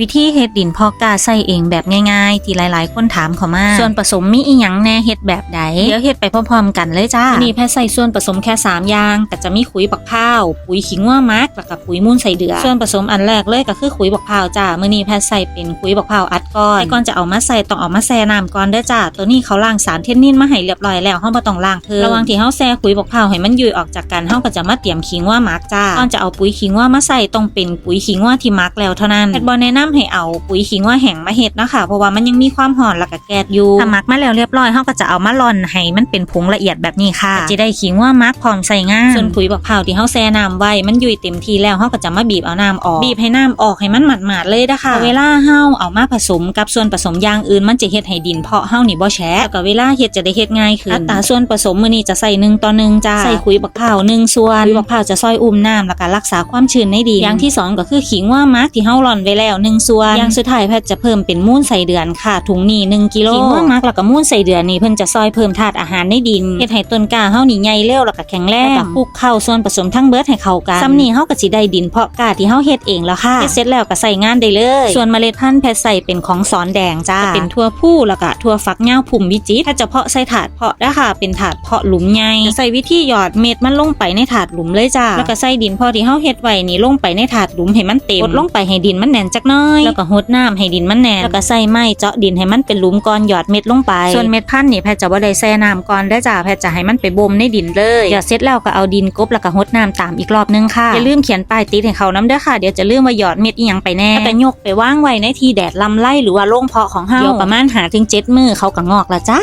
วิธีเฮ็ดดินพอกล้าใส่เองแบบง่ายๆ ที่หลายๆ คนถามเข้ามา ส่วนผสมมีอีหยังแหน่เฮ็ดแบบใดเดี๋ยวเฮ็ดไปพร้อมๆกันเลยจ้าวันนี้แพทย์ใส่ส่วนผสมแค่ 3 อย่างก็จะมีขุยบักพร้าว ปุ๋ยขิงว่ามักแล้วก็ปุ๋ยมูลใส่เดือส่วนผสมอันแรกเลยก็คือขุยบักพร้าวจ้ามื้อนี้แพทย์ใส่เป็นขุยบักพร้าวอัดก้อนแต่ก่อนจะเอามาใส่ต้องเอามาแช่น้ำก่อนเด้อจ้า ตัวนี้เขาล้างสารเทนนินมาให้เรียบร้อยแล้วเฮาบ่ต้องล้างเพิ่มระหว่างที่เฮาแช่ขุยบักพร้าวให้มันยุ่ยออกจากกันเฮาก็จะมาเตรียมขิงว่ามักจ้าก่อนจะเอาปุ๋ยขิงว่ามาใส่ต้องเป็นปุ๋ยขิงว่าที่มักแล้วเท่านั้นแพทย์บ่แนะนำให้เอาปุ๋ยขิงว่าแห้งมาเฮ็ดนะคะเพราะว่ามันยังมีความหอนแล้วก็แกดอยู่ถ้ามักมาแล้วเรียบร้อยเฮาก็จะเอามาร่อนให้มันเป็นผงละเอียดแบบนี้ค่ะก็จะได้ขิงว่ามักพร้อมใส่งานส่วนปุ๋ยบักพร้าวที่เฮาแช่น้ำไว้มันยุ่ยเต็มทีแล้วเฮาก็จะมาบีบเอาน้ำออกบีบให้น้ำออกให้มันหมาดๆเลยนะคะเวลาเฮาเอามาผสมกับส่วนผสมอย่างอื่นมันจะเฮ็ดให้ดินเพาะเฮานี่บ่แฉะแล้วก็เวลาเฮ็ดจะได้เฮ็ดง่ายขึ้นอัตราส่วนผสมมื้อนี้จะใส่1ต่อ1จ้าใส่ขุยบักพร้าว1ส่วนขุยบักพร้าวจะซอยอุ้มน้ำแล้วก็รักษาความชื้นในดินอย่างที่สองก็คือขิงว่ามักที่เฮาร่อนไว้แล้ว1ส่วนอย่างสุดท้ายแพทย์จะเพิ่มเป็นมูลใส่เดือนค่ะ ถุงนี้1กิโลขิงว่ามักแล้วก็มูลใส่เดือนนี่เพิ่นจะซอยเพิ่มธาตุอาหารในดินเฮ็ดให้ต้นกล้าเฮานี่ใหญ่เร็วแล้วก็แข็งแรงแล้วก็คลุกเข้าส่วนผสมทั้งเบิดให้เข้ากันซ้ำนี้เฮาก็สิได้ดินเพาะกล้าที่เฮาเฮ็ดเองแล้วค่ะเฮ็ดเสร็จแล้วก็ใส่งานได้เลย ส่วนเมล็ดพันธุ์แพทย์ใส่เป็นของสอนแดงจ้าจะเป็นทั่วผู้แล้วก็ทั่วฟักเหย้าพุ่มวิจิตรถ้าจะเพาะใส่ถาดเพาะได้ค่ะเป็นถาดเพาะหลุมใหญ่จะใส่วิธีหยอดเม็ดมันลงไปในถาดหลุมเลยจ้าแล้วก็ใส่ดินพอที่เฮาเฮ็ดไว้นี่ลงไปในถาดหลุมให้มันเต็มกดลงไปให้ดินมันแน่นจักหน้อยแล้วก็หดน้ำให้ดินมันแน่นแล้วก็ใส่ไม้เจาะดินให้มันเป็นหลุมก่อนหยอดเม็ดลงไปส่วนเม็ดพันธุ์นี่แพทย์จะบ่ได้แช่น้ำก่อนได้อจ้าแพทย์จะให้มันไปบ่มในดินเลยหยอดเสร็จแล้วก็เอาดินกบแล้วก็หดน้ำตามอีกรอบนึงค่ะอย่าลืมเขียนป้ายติดให้เขาน้ำเด้อค่ะเดี๋ยวจะลืมว่าหยอดเม็ดอีหยังไปแน่แล้วก็ยกไปวางไว้ในที่แดดลำไรหรือว่าโล่งเพาะของเฮาเดี๋ยวประมาณหาถึงเจ็ดมือเขาก็งอกและจ้า